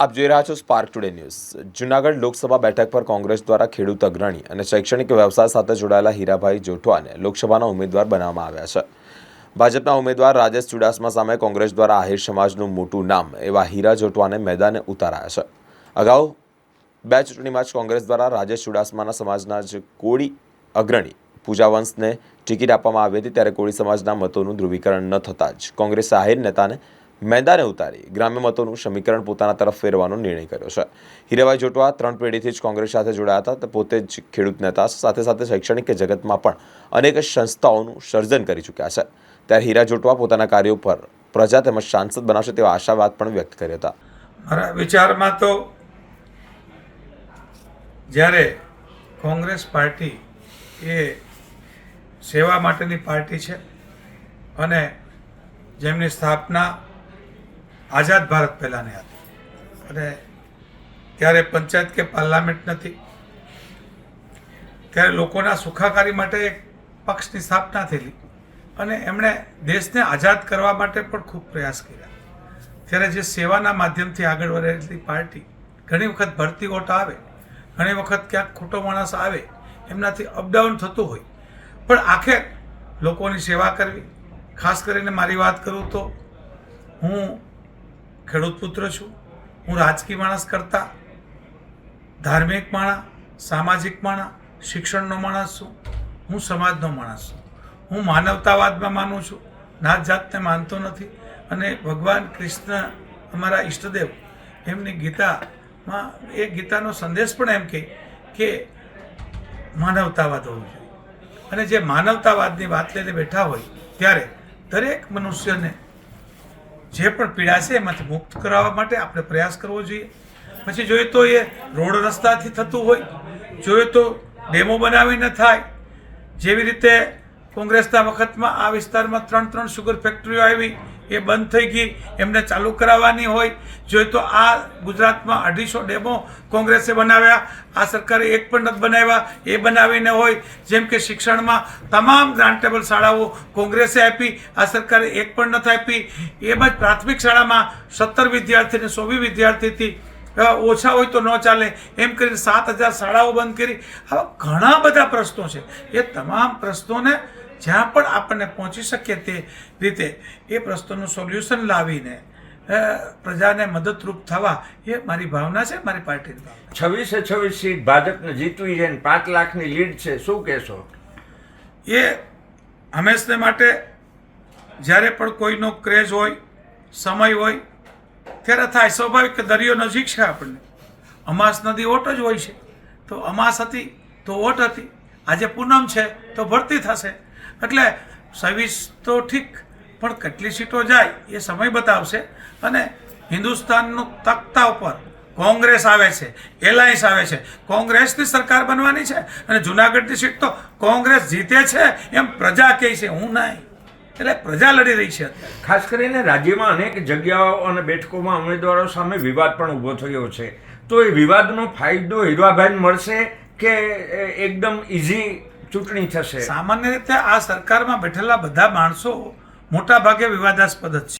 આપ જોઈ રહ્યા છો Spark Today News Junagadh Lok Sabha બેઠક પર કોંગ્રેસ દ્વારા ખેડૂત અગ્રણી અને શૈક્ષણિક વ્યવસાય સાથે જોડાયેલા હીરાભાઈ જોઠવાને લોકસભાના ઉમેદવાર બનાવવામાં આવ્યા છે. ભાજપના ઉમેદવાર રાજેશ ચુડાસમા સામે કોંગ્રેસ દ્વારા આહિર સમાજનું મોટું નામ એવા હીરા જોટવાને મેદાને ઉતારાયા છે. અગાઉ બે ચૂંટણીમાં જ કોંગ્રેસ દ્વારા રાજેશ ચુડાસમાના સમાજના જ કોળી અગ્રણી પૂજાવંશને ટિકિટ આપવામાં આવી હતી, ત્યારે કોળી સમાજના મતોનું ધ્રુવીકરણ ન થતાં જ કોંગ્રેસે આહિર નેતાને મેદાને ઉતારી ગ્રામ્ય મતોનું સમીકરણ પોતાના તરફ ફેરવાનો નિર્ણય કર્યો છે. હીરાભાઈ જોટવા ત્રણ પેઢીથી જ કોંગ્રેસ સાથે જોડાયા હતા. પોતે જ ખેડૂત નેતા સાથે સાથે શૈક્ષણિક જગતમાં પણ અનેક સંસ્થાઓનું સર્જન કરી ચૂક્યા છે. ત્યારે હીરા જોટવા પોતાના કાર્યો પર પ્રજા તેમજ સાંસદ બનાવશે તેવા આશાવાદ પણ વ્યક્ત કર્યા હતા. મારા વિચારમાં તો જ્યારે કોંગ્રેસ પાર્ટી એ સેવા માટેની પાર્ટી છે અને જેમની સ્થાપના આઝાદ ભારત પહેલાંની હતી. અને ત્યારે પંચાયત કે પાર્લામેન્ટ નથી. ત્યારે લોકોના સુખાકારી માટે એક પક્ષની સ્થાપના થયેલી. અને એમણે દેશને આઝાદ કરવા માટે પણ ખૂબ પ્રયાસ કર્યા. ત્યારે જે સેવાના માધ્યમથી આગળ વધેલી પાર્ટી, ઘણી વખત ભરતી ઓટ આવે, ઘણી વખત ક્યાંક ખોટો માણસ આવે, એમનાથી અપડાઉન થતું હોય. પણ આખે લોકોની સેવા કરવી, ખાસ કરીને મારી વાત કરું તો હું ખેડૂત પુત્ર છું. હું રાજકીય માણસ કરતાં, ધાર્મિક માણસ, સામાજિક માણસ, શિક્ષણનો માણસ છું. હું સમાજનો માણસ છું. હું માનવતાવાદમાં માનું છું. નાત જાતને માનતો નથી. અને ભગવાન કૃષ્ણ અમારા ઈષ્ટદેવ, એમની ગીતામાં, એ ગીતાનો સંદેશ પણ એમ કહે કે માનવતાવાદ હોવું જોઈએ. અને જે માનવતાવાદની વાત લઈને બેઠા હોય, ત્યારે દરેક મનુષ્યને જે પણ પીડા છે એમાંથી મુક્ત કરાવવા માટે આપણે પ્રયાસ કરવો જોઈએ. પછી જોઈએ તો એ રોડ રસ્તાથી થતું હોય, જોઈએ તો ડેમો બનાવીને થાય. જેવી રીતે કોંગ્રેસના વખતમાં આ વિસ્તારમાં ત્રણ ત્રણ શુગર ફેક્ટરીઓ આવી એ બંધ થઈ ગઈ. એમને ચાલુ કરાવવાની હોય. જોઈએ તો આ ગુજરાતમાં અઢીસો ડેમો કોંગ્રેસે બનાવ્યા. આ સરકારે એક પણ નથી બનાવ્યા. એ બનાવીને હોય, જેમ કે શિક્ષણમાં તમામ ગ્રાન્ટેબલ શાળાઓ કોંગ્રેસે આપી. આ સરકારે એક પણ નથી આપી. એમ જ પ્રાથમિક શાળામાં સત્તર વિદ્યાર્થીને સોવી વિદ્યાર્થીથી ઓછા હોય તો ન ચાલે. એમ કરીને સાત હજાર શાળાઓ બંધ કરી. આવા ઘણા બધા પ્રશ્નો છે. એ તમામ પ્રશ્નોને જ્યાં પણ આપણને પહોંચી શકીએ તે રીતે એ પ્રશ્નોનું સોલ્યુશન લાવીને પ્રજાને મદદરૂપ થવા એ મારી ભાવના છે મારી પાર્ટીની ભાવના છવ્વીસે છવ્વીસ સીટ ભાજપને જીતવી છે પાંચ લાખની લીડ છે. શું કહેશો? એ હંમેશને માટે જ્યારે પણ કોઈનો ક્રેઝ હોય સમય હોય ત્યારે થાય, સ્વાભાવિક કે દરિયો નજીક છે આપણને. અમાસ નદી ઓટ જ હોય છે. તો અમાસ હતી, તો ઓટ હતી. આજે પૂનમ છે, તો ભરતી થશે. એટલે સર્વિસ તો ઠીક, પણ કેટલી સીટો જાય એ સમય બતાવશે. અને હિન્દુસ્તાનનું તખ્તા ઉપર કોંગ્રેસ આવે છે, એલાયન્સ આવે છે. કોંગ્રેસની સરકાર બનવાની છે અને જુનાગઢની સીટ તો કોંગ્રેસ જીતે છે એમ પ્રજા કહે છે. હું નહીં. એટલે પ્રજા લડી રહી છે ખાસ કરીને રાજ્યમાં અનેક જગ્યાઓ અને બેઠકોમાં ઉમેદવારો સામે વિવાદ પણ ઊભો થયો છે. તો એ વિવાદનો ફાયદો હીરવાભાઈને મળશે કે એકદમ ઇઝી ચૂંટણી થશે? સામાન્ય રીતે આ સરકારમાં બેઠેલા બધા માણસો મોટાભાગે વિવાદાસ્પદ જ છે.